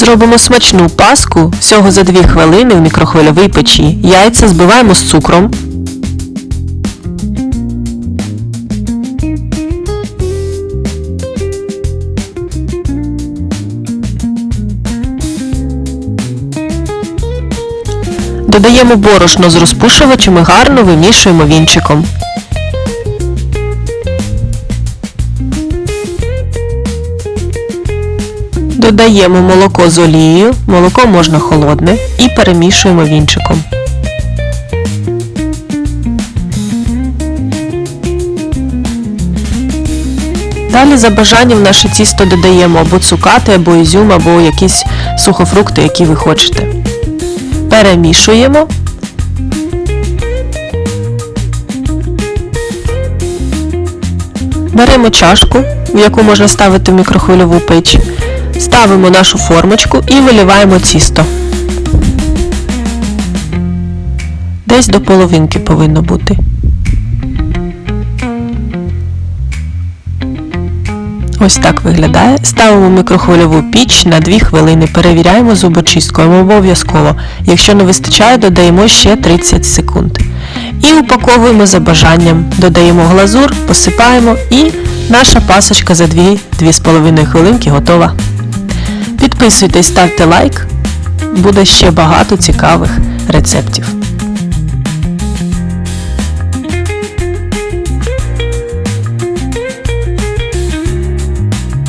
Зробимо смачну паску всього за 2 хвилини в мікрохвильовій печі. Яйця збиваємо з цукром. Додаємо борошно з розпушувачем і гарно вимішуємо вінчиком. Додаємо молоко з олією, молоко можна холодне і перемішуємо вінчиком. Далі за бажанням наше тісто додаємо або цукати, або ізюм, або якісь сухофрукти, які ви хочете. Перемішуємо. Беремо чашку, в яку можна ставити в мікрохвильову печ. Ставимо нашу формочку і виливаємо тісто. Десь до половинки повинно бути. Ось так виглядає. Ставимо мікрохвильову піч на 2 хвилини. Перевіряємо зубочисткою обов'язково. Якщо не вистачає, додаємо ще 30 секунд. І упаковуємо за бажанням. Додаємо глазур, посипаємо і наша пасочка за 2-2,5 хвилинки готова. Підписуйтесь, ставте лайк. Буде ще багато цікавих рецептів.